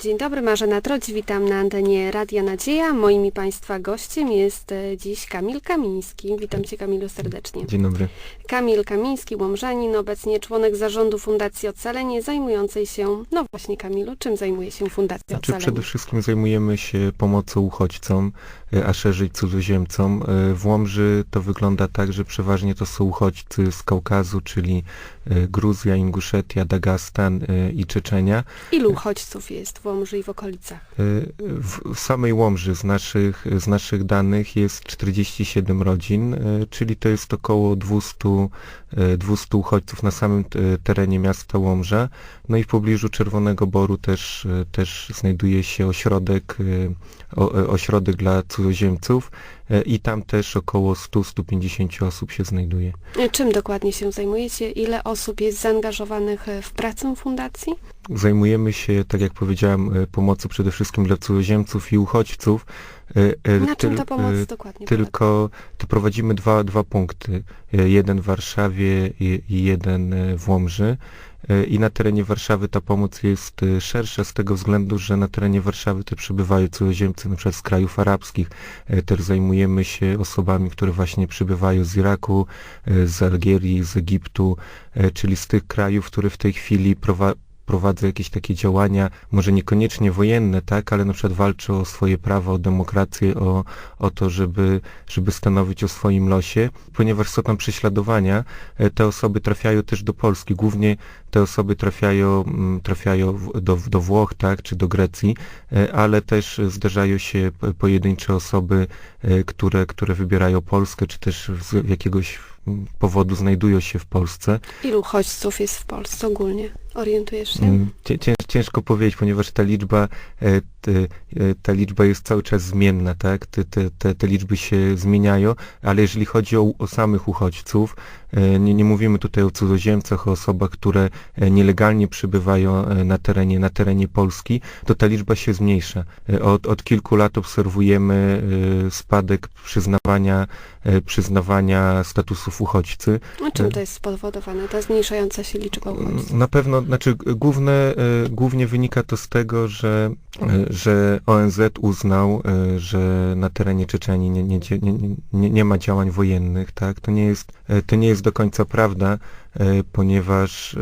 Dzień dobry, Marzena Troć, witam na antenie Radia Nadzieja. Moim i Państwa gościem jest e, dziś Kamil Kamiński. Witam Cię Kamilu serdecznie. Dzień dobry. Kamil Kamiński, Łomżanin, obecnie członek zarządu Fundacji Ocalenie, zajmującej się, no właśnie Kamilu, czym zajmuje się Fundacja Znaczy Ocalenie? przede wszystkim zajmujemy się pomocą uchodźcom, e, a szerzej cudzoziemcom. E, W Łomży to wygląda tak, że przeważnie to są uchodźcy z Kaukazu, czyli Gruzja, Inguszetia, Dagestan i Czeczenia. Ilu uchodźców jest w Łomży i w okolicach? E, W samej Łomży z naszych, z naszych danych jest 47 rodzin, e, czyli to jest około 200, e, 200 uchodźców na samym terenie miasta Łomża. No i w pobliżu Czerwonego Boru też, też znajduje się ośrodek, ośrodek dla cudzoziemców i tam też około 100-150 osób się znajduje. E, Czym dokładnie się zajmujecie? Ile osób jest zaangażowanych e, w pracę fundacji? Zajmujemy się, tak jak powiedziałem, e, pomocą przede wszystkim dla cudzoziemców i uchodźców. E, e, Na czym ta pomoc e, dokładnie? Tylko to prowadzimy dwa, dwa punkty. E, Jeden w Warszawie i, jeden e, w Łomży. E, I na terenie Warszawy ta pomoc jest e, szersza z tego względu, że na terenie Warszawy też przybywają cudzoziemcy przykład z krajów arabskich. E, Też zajmujemy się osobami, które właśnie przybywają z Iraku, z Algierii, z Egiptu, czyli z tych krajów, które w tej chwili prowa- prowadzą jakieś takie działania, może niekoniecznie wojenne, tak, ale na przykład walczą o swoje prawa, o demokrację, o, o to, żeby, żeby stanowić o swoim losie. Ponieważ są tam prześladowania, e, te osoby trafiają też do Polski. Głównie te osoby trafiają, mm, trafiają do, do Włoch, tak, czy do Grecji, e, ale też zdarzają się po- pojedyncze osoby, e, które, które wybierają Polskę, czy też z jakiegoś powodu znajdują się w Polsce. Ilu uchodźców jest w Polsce ogólnie? Orientujesz się? Mm, cię- cięż, ciężko powiedzieć, ponieważ ta liczba, e, ta liczba jest cały czas zmienna, tak? Te, te, te, te liczby się zmieniają, ale jeżeli chodzi o, o samych uchodźców, e, nie, nie mówimy tutaj o cudzoziemcach, o osobach, które e, nielegalnie przybywają e, na terenie, na terenie Polski, to ta liczba się zmniejsza. E, Od, od kilku lat obserwujemy e, spadek przyznawania, e, przyznawania statusów uchodźcy. A czym to jest spowodowane, ta zmniejszająca się liczba uchodźców? Na pewno, znaczy główne, e, głównie wynika to z tego, że, e, że ONZ uznał, e, że na terenie Czeczenii nie, nie, nie, nie, ma działań wojennych, tak? To nie jest, e, to nie jest do końca prawda, e, ponieważ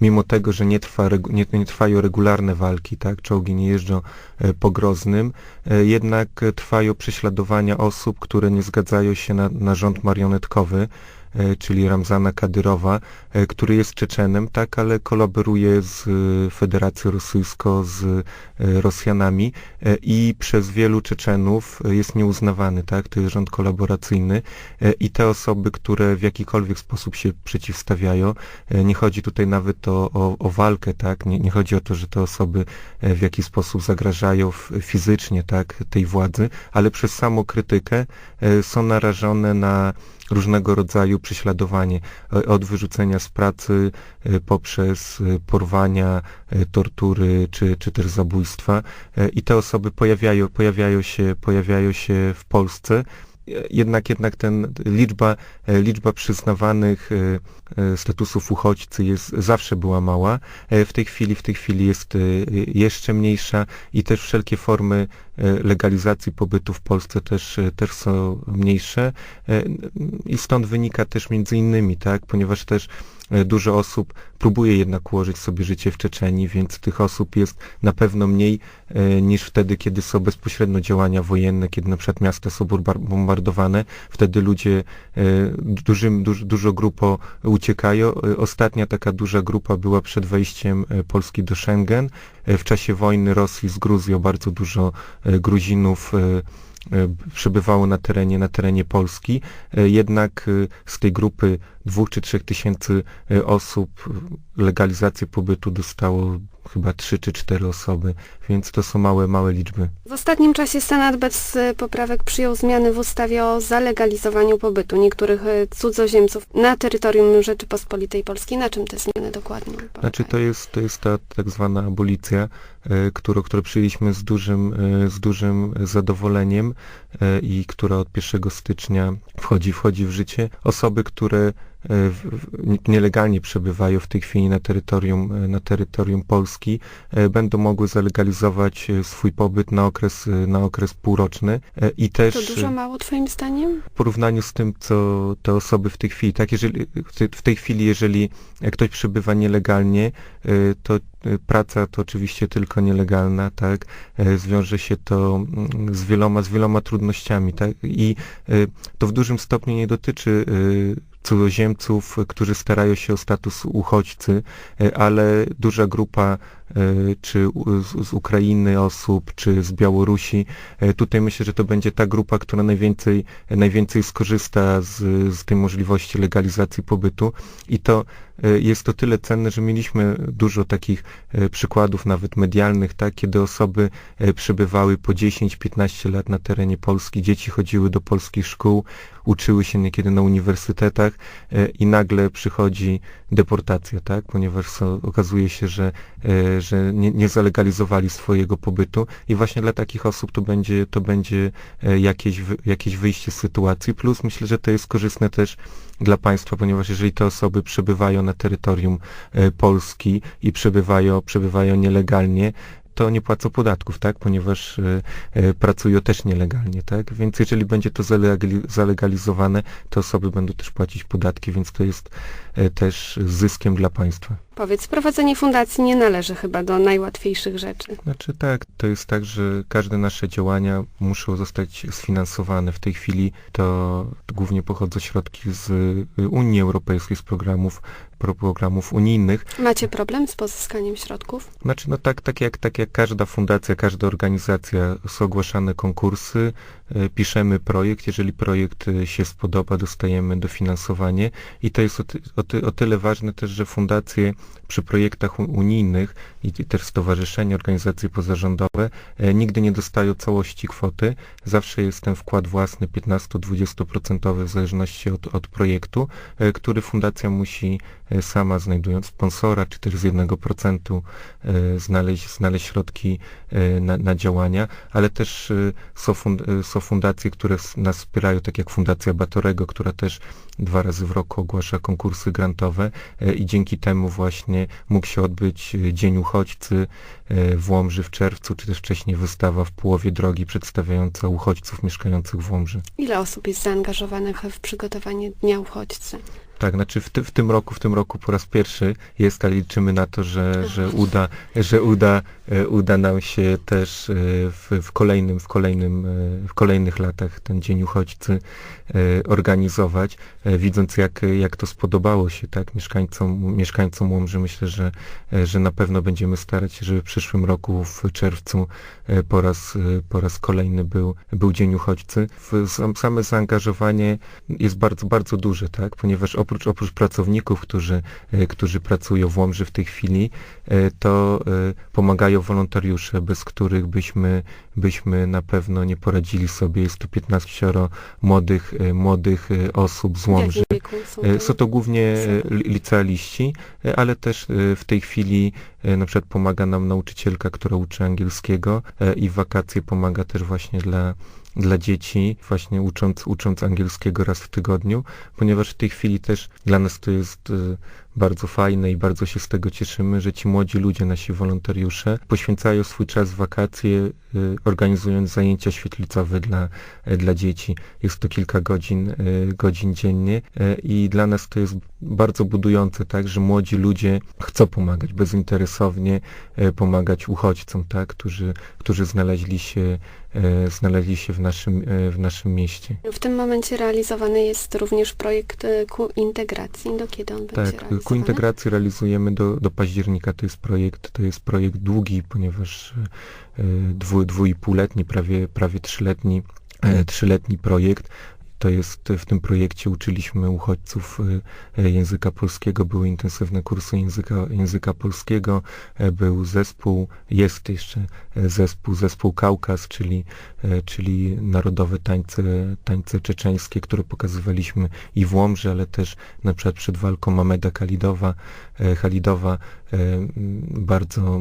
mimo tego, że nie, trwa, nie, nie trwają regularne walki, tak? Czołgi nie jeżdżą po Groznym, jednak trwają prześladowania osób, które nie zgadzają się na, na rząd marionetkowy, czyli Ramzana Kadyrowa, e, który jest Czeczenem, tak, ale kolaboruje z e, Federacją Rosyjską, z e, Rosjanami e, i przez wielu Czeczenów e, jest nieuznawany, tak, to jest rząd kolaboracyjny e, i te osoby, które w jakikolwiek sposób się przeciwstawiają, e, nie chodzi tutaj nawet o, o, o walkę, tak, nie, nie chodzi o to, że te osoby e, w jakiś sposób zagrażają fizycznie, tak, tej władzy, ale przez samą krytykę e, są narażone na różnego rodzaju prześladowanie, e, od wyrzucenia z pracy e, poprzez e, porwania, tortury czy, czy też zabójstwa i te osoby pojawiają, pojawiają, się, pojawiają się w Polsce. Jednak, jednak ten liczba, liczba przyznawanych statusów uchodźcy jest, zawsze była mała. W tej chwili, w tej chwili jest jeszcze mniejsza i też wszelkie formy legalizacji pobytu w Polsce też, e, też są mniejsze E, i stąd wynika też między innymi, tak, ponieważ też e, dużo osób próbuje jednak ułożyć sobie życie w Czeczenii, więc tych osób jest na pewno mniej e, niż wtedy, kiedy są bezpośrednio działania wojenne, kiedy na przykład miasta są bombar- bombardowane, wtedy ludzie e, dużym, duż, dużo grupo uciekają. E, Ostatnia taka duża grupa była przed wejściem e, Polski do Schengen. E, W czasie wojny Rosji z Gruzją bardzo dużo e, Gruzinów e, e, przebywało na terenie, na terenie Polski, e, jednak e, z tej grupy dwóch czy trzech tysięcy e, osób legalizację pobytu dostało chyba trzy czy cztery osoby, więc to są małe, małe liczby. W ostatnim czasie Senat bez e, poprawek przyjął zmiany w ustawie o zalegalizowaniu pobytu niektórych e, cudzoziemców na terytorium Rzeczypospolitej Polskiej. Na czym te zmiany dokładnie polegają? Znaczy to jest, to jest ta tak zwana abolicja, którą, którą przyjęliśmy z dużym, z dużym zadowoleniem i która od 1 stycznia wchodzi, wchodzi w życie. Osoby, które nielegalnie przebywają w tej chwili na terytorium, e, na terytorium Polski, e, będą mogły zalegalizować e, swój pobyt na okres, e, na okres półroczny. E, i też To dużo, mało twoim zdaniem? w porównaniu z tym, co te osoby w tej chwili, tak, jeżeli, w tej- chwili, jeżeli ktoś przebywa nielegalnie, to praca to oczywiście tylko nielegalna, tak, zwiąże się to mm, z wieloma, z wieloma trudnościami, tak, i to w dużym stopniu nie dotyczy cudzoziemców, którzy starają się o status uchodźcy, y, ale duża grupa y, czy z, Ukrainy osób, czy z Białorusi, y, tutaj myślę, że to będzie ta grupa, która najwięcej, najwięcej skorzysta z, z tej możliwości legalizacji pobytu. I to jest to tyle cenne, że mieliśmy dużo takich y, przykładów nawet medialnych, tak, kiedy osoby y, przebywały po 10-15 lat na terenie Polski, dzieci chodziły do polskich szkół, uczyły się niekiedy na uniwersytetach i nagle przychodzi deportacja, tak, ponieważ okazuje się, że, że nie, nie zalegalizowali swojego pobytu. I właśnie dla takich osób to będzie, to będzie e, jakieś, jakieś wyjście z sytuacji, plus myślę, że to jest korzystne też dla państwa, ponieważ jeżeli te osoby przebywają na terytorium e, Polski i przebywają, przebywają nielegalnie, to nie płacą podatków, tak, ponieważ e, e, pracują też nielegalnie, tak, więc jeżeli będzie to zalegali- zalegalizowane, to osoby będą też płacić podatki, więc to jest też zyskiem dla państwa. Powiedz, prowadzenie fundacji nie należy chyba do najłatwiejszych rzeczy. Znaczy tak, to jest tak, że każde nasze działania muszą zostać sfinansowane. W tej chwili to głównie pochodzą środki z y, Unii Europejskiej, z programów, pro- programów unijnych. Macie problem z pozyskaniem środków? Znaczy no tak, tak, jak, tak jak każda fundacja, każda organizacja są ogłaszane konkursy, piszemy projekt, jeżeli projekt y, się spodoba, dostajemy dofinansowanie. I to jest o, ty, o, ty, o tyle ważne też, że fundacje przy projektach unijnych i, też stowarzyszenia, organizacje pozarządowe e, nigdy nie dostają całości kwoty. Zawsze jest ten wkład własny 15-20% w zależności od, od projektu, e, który fundacja musi e, sama znajdując sponsora, czy też z 1% e, znaleźć, znaleźć środki na, na działania, ale też są, fund, są fundacje, które nas wspierają, tak jak Fundacja Batorego, która też dwa razy w roku ogłasza konkursy grantowe e, i dzięki temu właśnie mógł się odbyć e, Dzień Uchodźcy e, w Łomży w czerwcu, czy też wcześniej wystawa w połowie drogi przedstawiająca uchodźców mieszkających w Łomży. Ile osób jest zaangażowanych w przygotowanie Dnia Uchodźcy? Tak, znaczy w, ty, w tym roku, w tym roku po raz pierwszy jest, ale liczymy na to, że, że uda, że uda, e, uda nam się też e, w, w kolejnym, w kolejnym, e, w kolejnych latach ten Dzień Uchodźcy organizować, widząc jak, jak to spodobało się, tak, mieszkańcom, mieszkańcom Łomży, myślę, że, że na pewno będziemy starać się, żeby w przyszłym roku w czerwcu po raz, po raz kolejny był, był Dzień Uchodźcy. Sam- same zaangażowanie jest bardzo, bardzo duże, tak? Ponieważ oprócz, oprócz pracowników, którzy, e, którzy pracują w Łomży w tej chwili, e, to e, pomagają wolontariusze, bez których byśmy, byśmy na pewno nie poradzili sobie. Jest tu 15 młodych, młodych osób z Łomży. są to? Głównie licealiści, ale też w tej chwili na przykład pomaga nam nauczycielka, która uczy angielskiego i w wakacje pomaga też właśnie dla, dla dzieci, właśnie ucząc, ucząc angielskiego raz w tygodniu, ponieważ w tej chwili też dla nas to jest e, bardzo fajne i bardzo się z tego cieszymy, że ci młodzi ludzie, nasi wolontariusze poświęcają swój czas w wakacje, e, organizując zajęcia świetlicowe dla, e, dla dzieci. Jest to kilka godzin, e, godzin dziennie i dla nas to jest bardzo budujące, tak, że młodzi ludzie chcą pomagać bezinteresownie, pomagać uchodźcom, tak, którzy, którzy znaleźli się, znaleźli się w naszym, w naszym mieście. W tym momencie realizowany jest również projekt ku integracji. Do kiedy on będzie Tak, realizowany? Ku integracji realizujemy do, do października. To jest projekt, to jest projekt długi, ponieważ e, dwu, dwu i prawie, prawie trzyletni, e, trzyletni projekt. To jest w tym projekcie uczyliśmy uchodźców e, e, języka polskiego, były intensywne kursy języka, języka polskiego, e, był zespół, jest jeszcze e, zespół, zespół Kaukaz, czyli, e, czyli narodowe tańce, tańce czeczeńskie, które pokazywaliśmy i w Łomży, ale też na przykład przed walką Mameda e, m, bardzo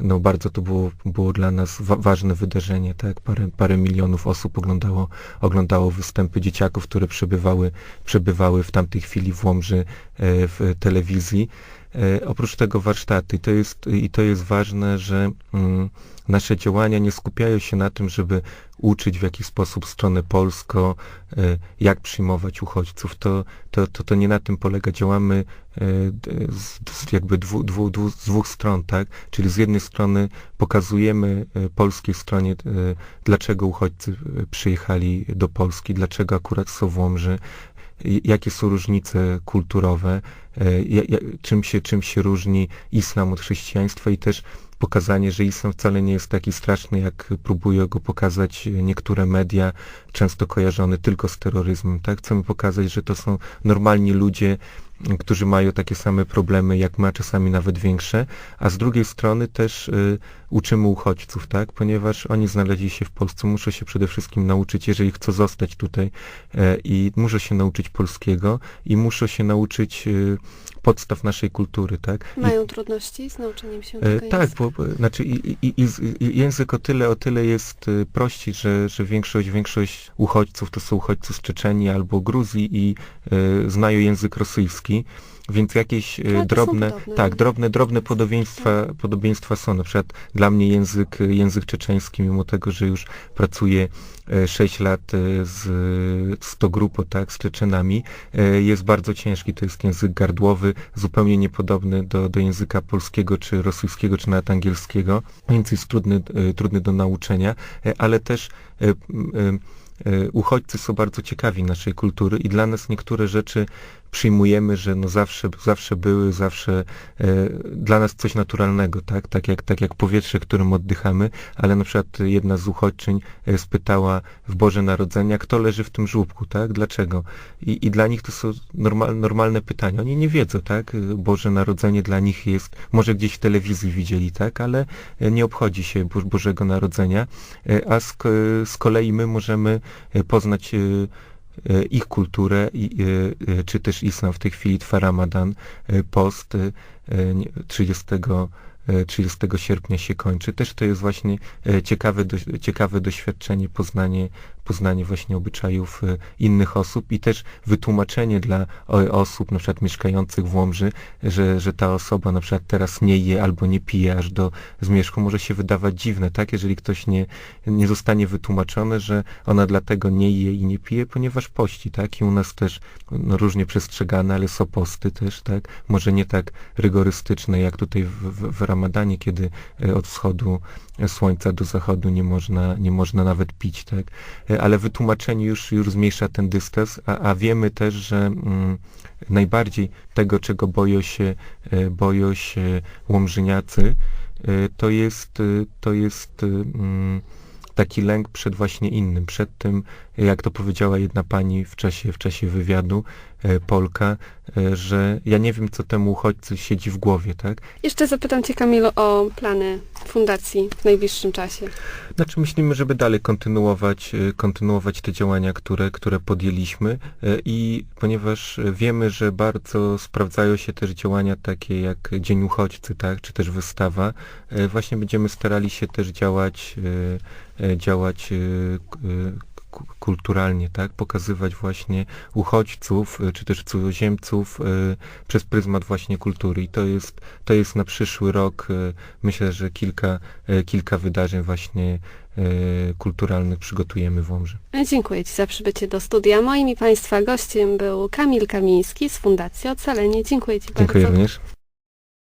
no bardzo to było, było dla nas wa- ważne wydarzenie, tak? Parę, parę milionów osób oglądało, oglądało występy dzieciaków, które przebywały, przebywały w tamtej chwili w Łomży e, w telewizji. E, Oprócz tego warsztaty. To jest, I to jest ważne, że mm, nasze działania nie skupiają się na tym, żeby uczyć w jakiś sposób stronę polską, e, jak przyjmować uchodźców. To, to, to, to nie na tym polega. Działamy e, z, z jakby dwu, dwu, dwu, z dwóch stron, tak? Czyli z jednej strony pokazujemy polskiej stronie, dlaczego uchodźcy przyjechali do Polski, dlaczego akurat są w Łomży, jakie są różnice kulturowe, czym, się, czym się różni islam od chrześcijaństwa i też pokazanie, że islam wcale nie jest taki straszny, jak próbują go pokazać niektóre media, często kojarzone tylko z terroryzmem. Tak? Chcemy pokazać, że to są normalni ludzie, którzy mają takie same problemy jak my, a czasami nawet większe, a z drugiej strony też y, uczymy uchodźców, tak? ponieważ oni znaleźli się w Polsce, muszą się przede wszystkim nauczyć, jeżeli chcą zostać tutaj e, i muszą się nauczyć polskiego i muszą się nauczyć y, podstaw naszej kultury, tak? I Mają trudności z nauczeniem się E, tego Tak, języka? bo, znaczy i, i, i, i język o tyle, o tyle jest y, prości, że, że większość, większość uchodźców to są uchodźcy z Czeczenii albo Gruzji i y, znają język rosyjski, więc jakieś Ale są drobne, tak, drobne, drobne podobieństwa, podobieństwa są. Na przykład dla mnie język, język czeczeński, mimo tego, że już pracuję e, 6 lat e, z, z to grupo, tak, z Czeczenami, e, jest bardzo ciężki. To jest język gardłowy, zupełnie niepodobny do, do języka polskiego, czy rosyjskiego, czy nawet angielskiego, więc jest trudny, e, trudny do nauczenia, e, ale też e, e, e, uchodźcy są bardzo ciekawi naszej kultury i dla nas niektóre rzeczy przyjmujemy, że no zawsze, zawsze były, zawsze e, dla nas coś naturalnego, tak? Tak jak, tak jak powietrze, którym oddychamy, ale na przykład jedna z uchodźczyń e, spytała w Boże Narodzenia, kto leży w tym żłóbku, tak? Dlaczego? I, i dla nich to są normal, normalne pytania. Oni nie wiedzą, tak? Boże Narodzenie dla nich jest, może gdzieś w telewizji widzieli, tak? Ale e, nie obchodzi się Bo, Bożego Narodzenia, e, a z, z kolei my możemy poznać ich kulturę, e, e, czy też islam w tej chwili trwa Ramadan, e, post e, e, nie- 30, e, 30 sierpnia się kończy. Też to jest właśnie e, ciekawe, ciekawe doświadczenie, poznanie, poznanie właśnie obyczajów e, innych osób i też wytłumaczenie dla osób na przykład mieszkających w Łomży, że, że ta osoba na przykład teraz nie je albo nie pije aż do zmierzchu, może się wydawać dziwne, tak? Jeżeli ktoś nie, nie zostanie wytłumaczony, że ona dlatego nie je i nie pije, ponieważ pości, tak? I u nas też no, różnie przestrzegane, ale są posty też, tak? Może nie tak rygorystyczne jak tutaj w, w, w Ramadanie, kiedy e, od wschodu słońca do zachodu nie można, nie można nawet pić, tak? E, Ale wytłumaczenie już, już zmniejsza ten dystans, a, a wiemy też, że mm, najbardziej tego, czego boją się, e, boją się łomżyniacy, e, to jest, to jest mm, taki lęk przed właśnie innym, przed tym, jak to powiedziała jedna pani w czasie, w czasie wywiadu, e, Polka, e, że ja nie wiem, co temu uchodźcy siedzi w głowie, tak? Jeszcze zapytam Cię, Kamilu, o plany fundacji w najbliższym czasie. Znaczy myślimy, żeby dalej kontynuować, e, kontynuować te działania, które, które podjęliśmy i ponieważ wiemy, że bardzo sprawdzają się też działania takie jak Dzień Uchodźcy, tak, czy też wystawa, właśnie będziemy starali się też działać, działać e, k- e, ku- kulturalnie, tak, pokazywać właśnie uchodźców, e, czy też cudzoziemców e, przez pryzmat właśnie kultury i to jest, to jest na przyszły rok, e, myślę, że kilka, e, kilka wydarzeń właśnie e, kulturalnych przygotujemy w Łomży. Dziękuję Ci za przybycie do studia. Moim i Państwa gościem był Kamil Kamiński z Fundacji Ocalenie. Dziękuję Ci Dziękuję bardzo. również.